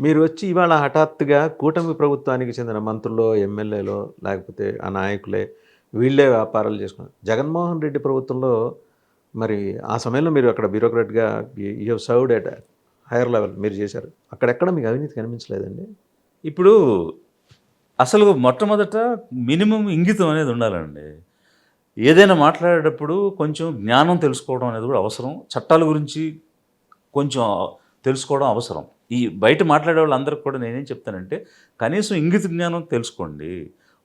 మీరు వచ్చి ఇవాళ హఠాత్తుగా కూటమి ప్రభుత్వానికి చెందిన మంత్రులు ఎమ్మెల్యేలో లేకపోతే ఆ నాయకులే వీళ్ళే వ్యాపారాలు చేసుకున్నారు. జగన్మోహన్ రెడ్డి ప్రభుత్వంలో మరి ఆ సమయంలో మీరు అక్కడ బ్యూరోక్రాట్గా you have served at higher level మీరు చేశారు. అక్కడెక్కడ మీకు అవినీతి కనిపించలేదండి? ఇప్పుడు అసలు మొట్టమొదట మినిమం ఇంగితం అనేది ఉండాలండి. ఏదైనా మాట్లాడేటప్పుడు కొంచెం జ్ఞానం తెలుసుకోవడం అనేది కూడా అవసరం. చట్టాల గురించి కొంచెం తెలుసుకోవడం అవసరం. ఈ బయట మాట్లాడే వాళ్ళందరికీ కూడా నేనేం చెప్తానంటే కనీసం ఇంగిత జ్ఞానం తెలుసుకోండి.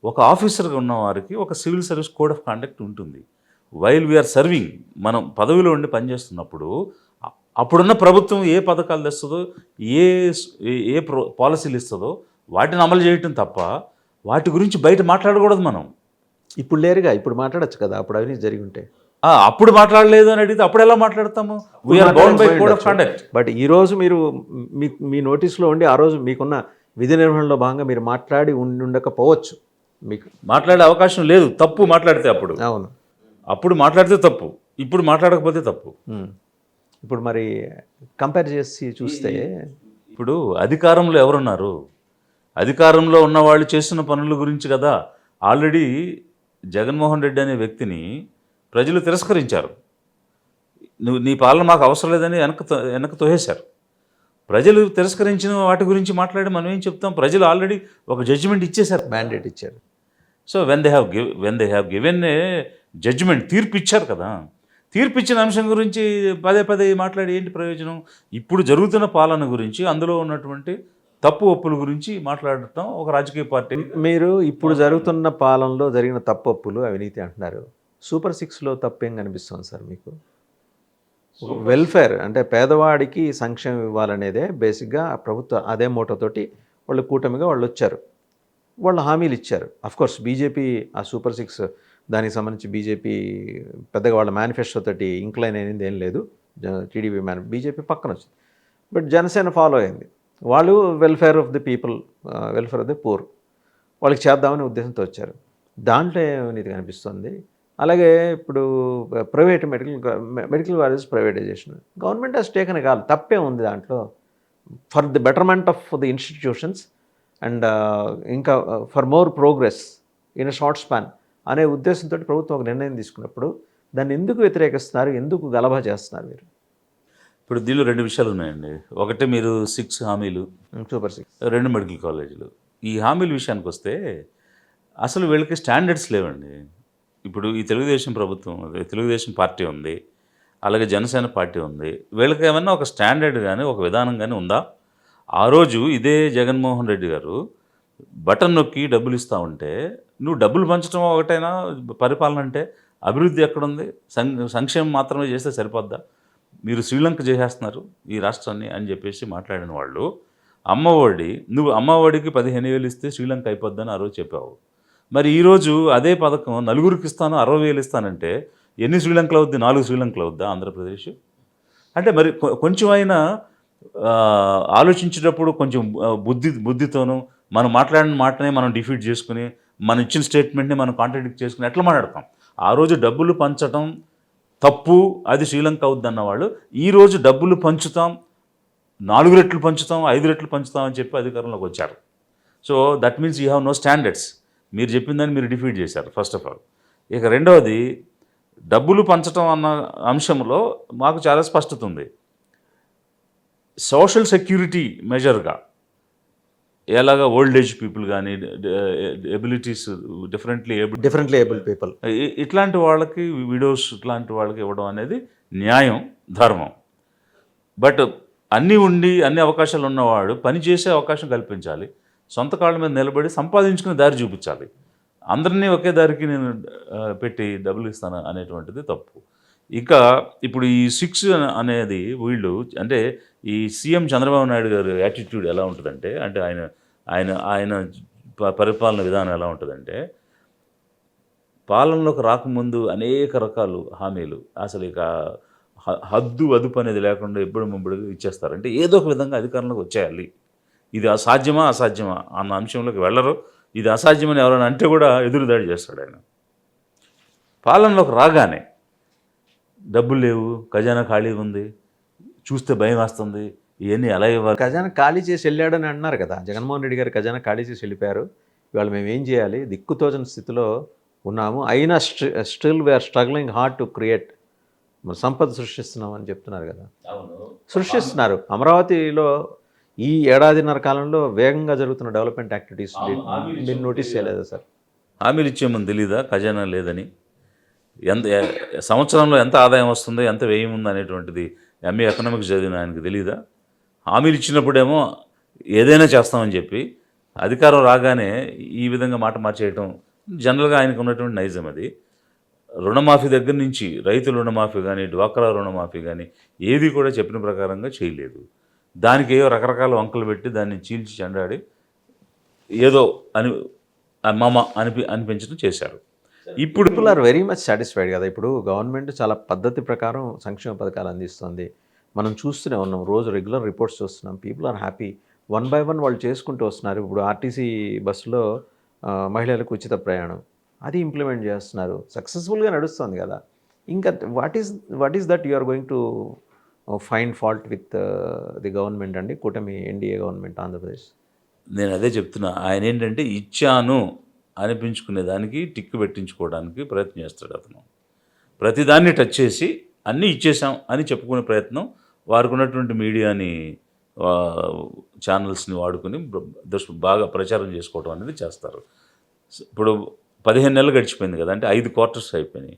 ఒక ఆఫీసర్గా ఉన్న వారికి ఒక civil service code of conduct ఉంటుంది. వైల్ వీఆర్ సర్వింగ్ మనం పదవిలో ఉండి పనిచేస్తున్నప్పుడు అప్పుడున్న ప్రభుత్వం ఏ పథకాలు తెస్తుందో ఏ ఏ- ప్రో పాలసీలు ఇస్తుందో వాటిని అమలు చేయటం తప్ప వాటి గురించి బయట మాట్లాడకూడదు మనం. ఇప్పుడు లేరుగా ఇప్పుడు మాట్లాడొచ్చు కదా అప్పుడు అవినీతి జరిగి ఉంటాయి అప్పుడు మాట్లాడలేదు అని అడిగితే అప్పుడు ఎలా మాట్లాడతాము? We're bound by code of conduct but ఈ రోజు మీరు మీ మీ నోటీస్లో ఉండి ఆ రోజు మీకున్న విధి నిర్వహణలో భాగంగా మీరు మాట్లాడి ఉండి ఉండకపోవచ్చు. మీకు మాట్లాడే అవకాశం లేదు. తప్పు మాట్లాడితే అప్పుడు. అవును. అప్పుడు మాట్లాడితే తప్పు. ఇప్పుడు మాట్లాడకపోతే తప్పు. ఇప్పుడు మరి కంపేర్ చేసి చూస్తే ఇప్పుడు అధికారంలో ఎవరున్నారు? అధికారంలో ఉన్న వాళ్ళు చేస్తున్న పనుల గురించి కదా. ఆల్రెడీ జగన్మోహన్ రెడ్డి అనే వ్యక్తిని ప్రజలు తిరస్కరించారు. నువ్వు నీ పాలన మాకు అవసరం లేదని వెనక వెనక తోసేశారు ప్రజలు తిరస్కరించిన వాటి గురించి మాట్లాడి మనం ఏం చెప్తాం? ప్రజలు ఆల్రెడీ ఒక జడ్జిమెంట్ ఇచ్చేశారు. మ్యాండేట్ ఇచ్చారు. So when they have give when they have given a judgement తీర్పు ఇచ్చారు కదా. తీర్పు ఇచ్చిన అంశం గురించి పదే పదే మాట్లాడి ఏంటి ప్రయోజనం? ఇప్పుడు జరుగుతున్న పాలన గురించి అందులో ఉన్నటువంటి తప్పు ఒప్పుల గురించి మాట్లాడటం ఒక రాజకీయ పార్టీ. మీరు ఇప్పుడు జరుగుతున్న పాలనలో జరిగిన తప్పొప్పులు అవినీతి అంటున్నారు. సూపర్ సిక్స్లో తప్పేం కనిపిస్తుంది సార్ మీకు? వెల్ఫేర్ అంటే పేదవాడికి సంక్షేమం ఇవ్వాలనేదే బేసిక్గా ప్రభుత్వ అదే మోటోతోటి వాళ్ళు కూటమిగా వాళ్ళు వచ్చారు. వాళ్ళు హామీలు ఇచ్చారు. కోర్స్ బీజేపీ ఆ సూపర్ సిక్స్ దానికి సంబంధించి బీజేపీ పెద్దగా వాళ్ళ మేనిఫెస్టో తోటి ఇంక్లైన్ అయింది ఏం లేదు. టీడీపీ మేని బీజేపీ పక్కన వచ్చింది. బట్ జనసేన ఫాలో అయింది. వాళ్ళు welfare of the people welfare of the poor వాళ్ళకి చేద్దామనే ఉద్దేశంతో వచ్చారు. దాంట్లో ఏమనేది కనిపిస్తుంది? అలాగే ఇప్పుడు private medical medical colleges privatisation. Government has taken కాదు తప్పే ఉంది దాంట్లో. For the betterment of the institutions and ఇంకా for more progress in short span అనే ఉద్దేశంతో ప్రభుత్వం ఒక నిర్ణయం తీసుకున్నప్పుడు దాన్ని ఎందుకు వ్యతిరేకిస్తున్నారు ఎందుకు గలభా చేస్తున్నారు మీరు? ఇప్పుడు దీనిలో రెండు విషయాలు ఉన్నాయండి. ఒకటి మీరు సిక్స్ హామీలు సూపర్ సిక్స్. రెండు మెడికల్ కాలేజీలు. ఈ హామీల విషయానికి వస్తే అసలు వీళ్ళకి స్టాండర్డ్స్ లేవండి. ఇప్పుడు ఈ తెలుగుదేశం ప్రభుత్వం తెలుగుదేశం పార్టీ ఉంది అలాగే జనసేన పార్టీ ఉంది వీళ్ళకి ఏమన్నా ఒక స్టాండర్డ్ కానీ ఒక విధానం కానీ ఉందా? ఆ రోజు ఇదే జగన్మోహన్ రెడ్డి గారు బటన్ నొక్కి డబ్బులు ఇస్తా ఉంటే నువ్వు డబ్బులు పంచడం ఒకటైనా? పరిపాలన అంటే అభివృద్ధి ఎక్కడుంది? సం సంక్షేమం మాత్రమే చేస్తే సరిపోద్దా? మీరు శ్రీలంక చేసేస్తున్నారు ఈ రాష్ట్రాన్ని అని చెప్పేసి మాట్లాడిన వాళ్ళు అమ్మఒడి నువ్వు అమ్మఒడికి పదిహేను వేలు ఇస్తే శ్రీలంక అయిపోద్దని ఆ రోజు చెప్పావు. మరి ఈరోజు అదే పథకం నలుగురికి ఇస్తాను అరవై వేలు ఇస్తానంటే ఎన్ని శ్రీలంకలు అవుద్ది? నాలుగు శ్రీలంకలు అవుద్దా ఆంధ్రప్రదేశ్? అంటే మరి కొ- కొంచెం అయినా ఆలోచించేటప్పుడు కొంచెం బుద్ధి బుద్ధితోనూ మనం మాట్లాడిన మాటనే మనం డిఫీట్ చేసుకుని మనం ఇచ్చిన స్టేట్మెంట్ని మనం కాంట్రడిక్ట్ చేసుకుని ఎట్లా మాట్లాడతాం? ఆ రోజు డబ్బులు పంచటం తప్పు అది శ్రీలంక అవుద్ది అన్నవాళ్ళు ఈరోజు డబ్బులు పంచుతాం నాలుగు రెట్లు పంచుతాం ఐదు రెట్లు పంచుతాం అని చెప్పి అధికారంలోకి వచ్చారు. So that means you have no standards మీరు చెప్పిందని మీరు డిఫీట్ చేశారు ఫస్ట్ ఆఫ్ ఆల్ ఇక రెండవది డబ్బులు పంచటం అన్న అంశంలో మాకు చాలా స్పష్టత ఉంది. సోషల్ సెక్యూరిటీ మెజర్గా ఎలాగా ఓల్డ్ ఏజ్ పీపుల్ కానీ abilities differently able differently able people. ఇట్లాంటి వాళ్ళకి విడోస్ ఇట్లాంటి వాళ్ళకి ఇవ్వడం అనేది న్యాయం ధర్మం. బట్ అన్నీ ఉండి అన్ని అవకాశాలు ఉన్నవాడు పని చేసే అవకాశం కల్పించాలి. సొంత కాళ్ళ మీద నిలబడి సంపాదించుకునే దారి చూపించాలి. అందరినీ ఒకే దారికి నేను పెట్టి డబ్బులు ఇస్తాను అనేటువంటిది తప్పు. ఇక ఇప్పుడు ఈ సిక్స్ అనేది వీళ్ళు అంటే ఈ సీఎం చంద్రబాబు నాయుడు గారి యాటిట్యూడ్ ఎలా ఉంటుందంటే అంటే ఆయన ఆయన ఆయన పరిపాలన విధానం ఎలా ఉంటుందంటే పాలనలోకి రాకముందు అనేక రకాలు హామీలు అసలు ఇక హద్దు అదుపు అనేది లేకుండా ఎప్పుడు ముంబడి ఇచ్చేస్తారు. అంటే ఏదో ఒక విధంగా అధికారంలోకి వచ్చేయాలి. ఇది అసాధ్యమా? అసాధ్యమా? అన్న అంశంలోకి వెళ్ళరు. ఇది అసాధ్యమని ఎవరైనా అంటే కూడా ఎదురుదాడి చేస్తాడు ఆయన. పాలనలోకి రాగానే డబ్బులు లేవు ఖజానా ఖాళీగా ఉంది చూస్తే భయం వేస్తుంది ఇవన్నీ ఎలా ఇవ్వాలి? ఖజానా ఖాళీ చేసి వెళ్ళాడని అన్నారు కదా. జగన్మోహన్ రెడ్డి గారు ఖజానా ఖాళీ చేసి వెళ్ళిపోయారు. ఇవాళ మేము ఏం చేయాలి? దిక్కుతోచని స్థితిలో ఉన్నాము. అయినా still we're struggling hard to create సంపద సృష్టిస్తున్నాం అని చెప్తున్నారు కదా. సృష్టిస్తున్నారు. అమరావతిలో ఈ ఏడాదిన్నర కాలంలో వేగంగా జరుగుతున్న డెవలప్మెంట్ యాక్టివిటీస్ మీరు నోటీస్ చేయలేదా సార్? హామీలు ఇచ్చేమని తెలీదా? ఖజానా లేదని. ఎంత సంవత్సరంలో ఎంత ఆదాయం వస్తుందో ఎంత వ్యయం ఉందో అనేటువంటిది ఎంఏ ఎకనామిక్స్ చదివిన ఆయనకి తెలీదా? హామీలు ఇచ్చినప్పుడేమో ఏదైనా చేస్తామని చెప్పి అధికారం రాగానే ఈ విధంగా మాట మార్చేయటం జనరల్గా ఆయనకు ఉన్నటువంటి నైజం అది. రుణమాఫీ దగ్గర నుంచి రైతు రుణమాఫీ కానీ డ్వాక్రా రుణమాఫీ కానీ ఏది కూడా చెప్పిన ప్రకారంగా చేయలేదు. దానికి ఏవో రకరకాల వంకలు పెట్టి దాన్ని చీల్చి చెండాడి ఏదో అని మమ అనిపి అనిపించడం చేశారు. ఇప్పుడు people are very much satisfied కదా. ఇప్పుడు గవర్నమెంట్ చాలా పద్ధతి ప్రకారం సంక్షేమ పథకాలు అందిస్తుంది. మనం చూస్తూనే ఉన్నాం. రోజు రెగ్యులర్ రిపోర్ట్స్ చూస్తున్నాం. People are happy one by one వాళ్ళు చేసుకుంటూ వస్తున్నారు. ఇప్పుడు ఆర్టీసీ బస్సులో మహిళలకు ఉచిత ప్రయాణం. అది ఇంప్లిమెంట్ చేస్తున్నారు. సక్సెస్ఫుల్గా నడుస్తుంది కదా. ఇంకా what is what is that you are going to find fault with the government అండి కూటమి ఎన్డీఏ గవర్నమెంట్ ఆంధ్రప్రదేశ్. నేను అదే చెప్తున్నా ఆయన ఏంటంటే ఇచ్చాను అనిపించుకునే దానికి టిక్కు పెట్టించుకోవడానికి ప్రయత్నం చేస్తాడు అతను. ప్రతిదాన్ని టచ్ చేసి అన్నీ ఇచ్చేసాం అని చెప్పుకునే ప్రయత్నం వారికి ఉన్నటువంటి మీడియాని ఛానల్స్ని వాడుకుని బాగా ప్రచారం చేసుకోవడం అనేది చేస్తారు. ఇప్పుడు పదిహేను నెలలు గడిచిపోయింది కదా అంటే ఐదు క్వార్టర్స్ అయిపోయినాయి.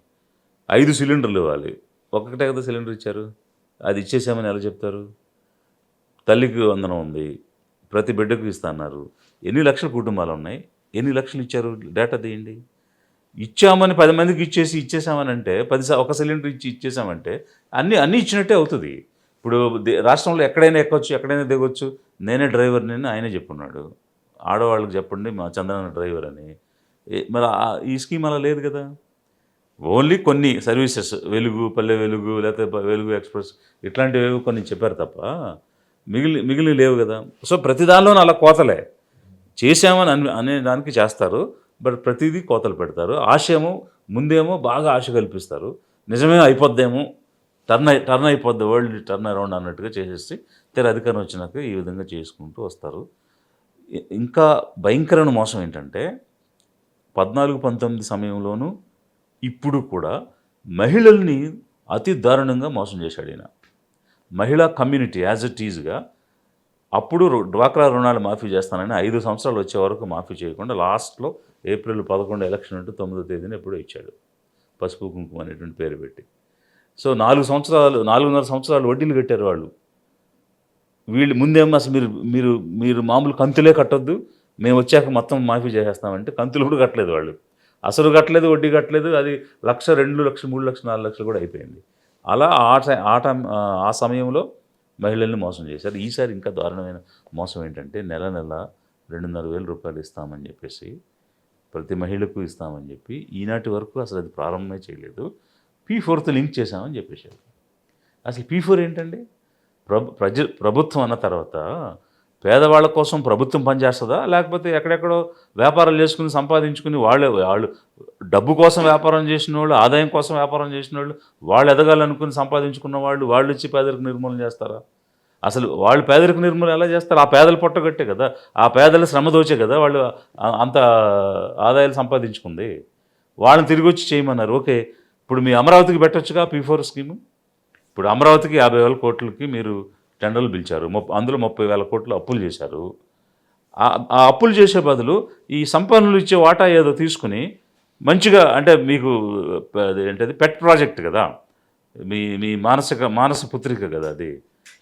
ఐదు సిలిండర్లు ఇవ్వాలి. ఒక్కటే కదా సిలిండర్ ఇచ్చారు? అది ఇచ్చేసామని ఎలా చెప్తారు? తల్లికి వందనం ఉంది ప్రతి బిడ్డకు ఇస్తున్నారు ఎన్ని లక్షల కుటుంబాలు ఉన్నాయి ఎన్ని లక్షలు ఇచ్చారు? డేటా తీయండి. ఇచ్చామని పది మందికి ఇచ్చేసి ఇచ్చేసామని అంటే పది సా- ఒక సిలిండర్ ఇచ్చి ఇచ్చేసామంటే అన్నీ అన్నీ ఇచ్చినట్టే అవుతుంది. ఇప్పుడు దే- రాష్ట్రంలో ఎక్కడైనా ఎక్కొచ్చు ఎక్కడైనా దిగొచ్చు నేనే డ్రైవర్ నేను ఆయనే చెప్పున్నాడు. ఆడవాళ్ళకి చెప్పండి మా చంద్రన డ్రైవర్ అని. మరి ఈ స్కీమ్ అలా లేదు కదా? ఓన్లీ కొన్ని సర్వీసెస్ వెలుగు పల్లె వెలుగు లేకపోతే వెలుగు ఎక్స్ప్రెస్ ఇట్లాంటివి కొన్ని చెప్పారు తప్ప మిగిలి మిగిలి లేవు కదా. సో ప్రతి దానిలోనూ అలా కోతలే. చేశామని అని అనే దానికి చేస్తారు. బట్ ప్రతిదీ కోతలు పెడతారు. ఆశయము ముందేమో బాగా ఆశ కల్పిస్తారు. నిజమే అయిపోద్దేమో టర్న్ అయి టర్న్ అయిపోద్ది వరల్డ్ టర్న్ అరౌండ్ అన్నట్టుగా చేసేసి తెర అధికారం వచ్చినాక ఈ విధంగా చేసుకుంటూ వస్తారు. ఇంకా భయంకరమైన మోసం ఏంటంటే పద్నాలుగు పంతొమ్మిది సమయంలోనూ ఇప్పుడు కూడా మహిళల్ని అతి దారుణంగా మోసం చేశాడు ఈయన. మహిళా కమ్యూనిటీ యాజ్ ఇట్ ఈజ్గా అప్పుడు డ్వాక్రా రుణాలు మాఫీ చేస్తానని ఐదు సంవత్సరాలు వచ్చే వరకు మాఫీ చేయకుండా లాస్ట్లో ఏప్రిల్ పదకొండు ఎలక్షన్ అంటూ తొమ్మిదో తేదీన ఎప్పుడో ఇచ్చాడు. పసుపు కుంకుమ అనేటువంటి పేరు పెట్టి. సో నాలుగు సంవత్సరాలు నాలుగున్నర సంవత్సరాలు వడ్డీలు కట్టారు వాళ్ళు. వీళ్ళు ముందేమో అసలు మీరు మీరు మీరు మామూలు కంతులే కట్టొద్దు మేము వచ్చాక మొత్తం మాఫీ చేసేస్తామంటే కంతులు కూడా కట్టలేదు వాళ్ళు. అసలు కట్టలేదు వడ్డీ కట్టలేదు అది లక్ష రెండు లక్షలు మూడు లక్షలు నాలుగు లక్షలు కూడా అయిపోయింది. అలా ఆ ఆట ఆ సమయంలో మహిళల్ని మోసం చేశారు. ఈసారి ఇంకా దారుణమైన మోసం ఏంటంటే నెల నెల రెండున్నర వేల రూపాయలు ఇస్తామని చెప్పేసి ప్రతి మహిళకు ఇస్తామని చెప్పి ఈనాటి వరకు అసలు అది ప్రారంభమే చేయలేదు. పీ ఫోర్త్ లింక్ చేశామని చెప్పేశారు. అసలు పీ ఫోర్ ఏంటండి? ప్రభు ప్రజ ప్రభుత్వం అన్న తర్వాత పేదవాళ్ళ కోసం ప్రభుత్వం పనిచేస్తుందా? లేకపోతే ఎక్కడెక్కడో వ్యాపారాలు చేసుకుని సంపాదించుకుని వాళ్ళే వాళ్ళు డబ్బు కోసం వ్యాపారం చేసిన వాళ్ళు ఆదాయం కోసం వ్యాపారం చేసిన వాళ్ళు వాళ్ళు ఎదగాలనుకుని సంపాదించుకున్న వాళ్ళు వాళ్ళు వచ్చి పేదరిక నిర్మూలన చేస్తారా? అసలు వాళ్ళు పేదరిక నిర్మూలన ఎలా చేస్తారు? ఆ పేదలు పొట్టగట్టే కదా. ఆ పేదల శ్రమ దోచే కదా వాళ్ళు అంత ఆదాయాలు సంపాదించుకుంది. వాళ్ళని తిరిగి వచ్చి చేయమన్నారు. ఓకే ఇప్పుడు మీ అమరావతికి పెట్టొచ్చుగా పీ ఫోర్ స్కీము? ఇప్పుడు అమరావతికి యాభై వేల కోట్లకి మీరు టెండర్లు పిలిచారు. ముప్ప అందులో ముప్పై వేల కోట్లు అప్పులు చేశారు. ఆ అప్పులు చేసే బదులు ఈ సంపన్నులు ఇచ్చే వాటా ఏదో తీసుకుని మంచిగా అంటే మీకు అది ఏంటది? పెట్ ప్రాజెక్ట్ కదా. మీ మీ మానసిక మానస పుత్రిక కదా అది.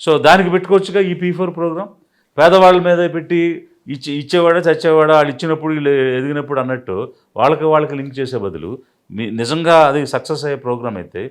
సో దానికి పెట్టుకోవచ్చుగా ఈ పీ ఫోర్ ప్రోగ్రామ్ పేదవాళ్ళ మీద పెట్టి ఇచ్చి ఇచ్చేవాడా చచ్చేవాడా వాళ్ళు ఇచ్చినప్పుడు వీళ్ళు ఎదిగినప్పుడు అన్నట్టు వాళ్ళకి వాళ్ళకి లింక్ చేసే బదులు మీ నిజంగా అది సక్సెస్ అయ్యే ప్రోగ్రామ్ అయితే